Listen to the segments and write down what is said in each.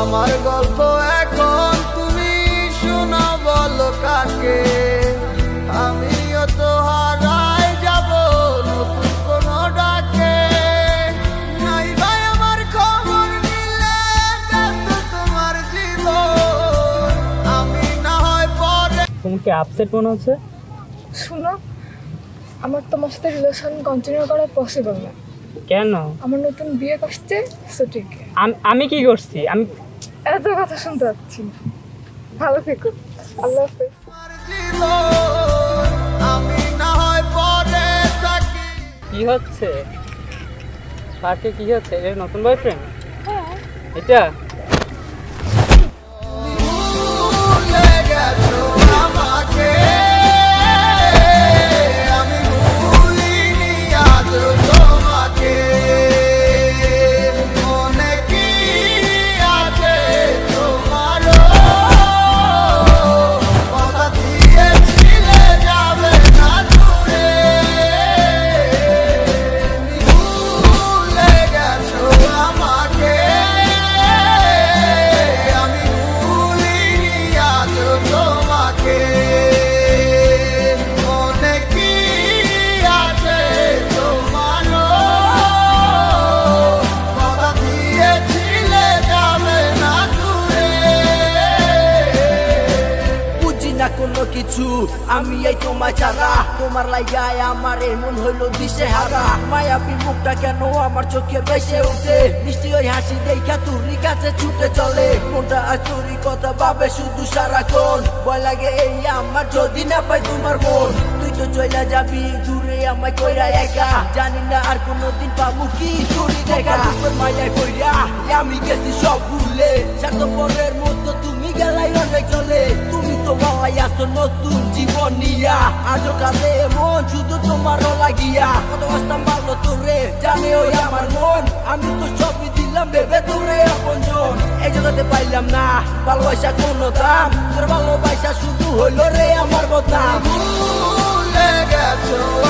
আমার গল্প এখন তুমি শোনা বলো কাকে? কি আপসেট মনে হচ্ছে? শুনো আমার তোমার সাথে রিলেশন কন্টিনিউ করা পসিবল না। কেন? আমার নতুন বিয়ে করছে সো ঠিক। আম- আমি কি করছি? আমি এত কথা শুনতে পাচ্ছি ভালো থেকো। আল্লাহ হাফেজ। আমি না হয় পরে থাকি কি হচ্ছে? পার্কে কি হচ্ছে? এটা নতুন বয়ফ্রেন্ড হ্যাঁ। এটা? কোনো কিছু আমি এই তোমার ছাড়া। তোমার লাইগায় আমার এমন হইল দিশে হারা মায়াবী মুখটা কেন আমার চোখে বেসে ওঠে? মিষ্টি ওই হাসি দেখা তুরি কাছে ছুটে চলে। মোটা চুরি কথা ভাবে শুধু সারাক্ষণ। ভয় লাগে এই আমার যদি না পাই তোমার মন। তুই তো চলে যাবি, দূরে আমায় কইরা একা। জানি না আর কোনোদিন পাবো কি? চুরি দেখা। মায়ায় কইরা আমি গেছি সব ভুলে। স্বার্থপরের মতো বাবাই আসো নতুন জীবন নিয়া। আজও কালে মন শুধু তোমারও লাগিয়া। কত আসতাম ভালো তোরে, জানে ওই আমার মন। আমি তো সবই দিলাম ভেবে তোরে আপন জন এই জগতে পাইলাম না ভালোবাসা কোনো দাম। তোর ভালোবাসা শুধু হইল রে আমার বদনাম গেছো।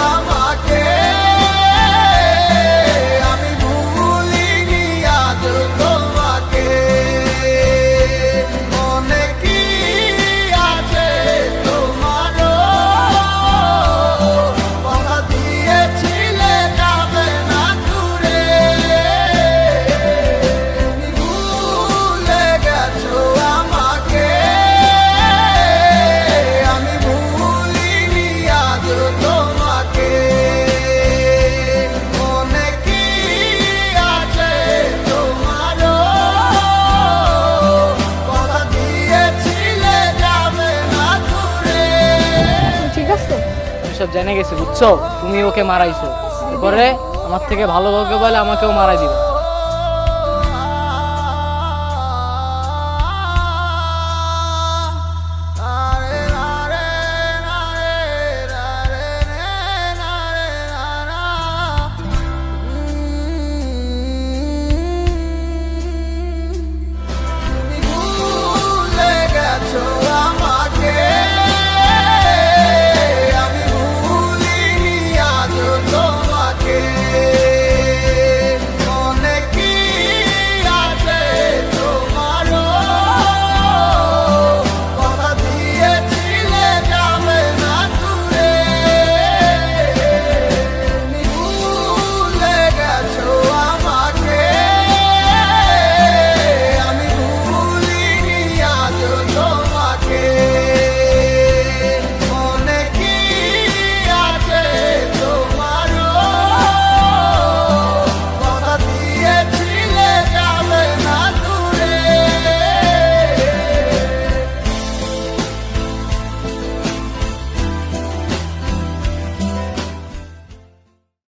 সব জেনে গেছে, বুঝছ? তুমি ওকে মারাইছো। এরপরে আমার থেকে ভালো কাউকে বলে আমাকেও মারাই দিবে।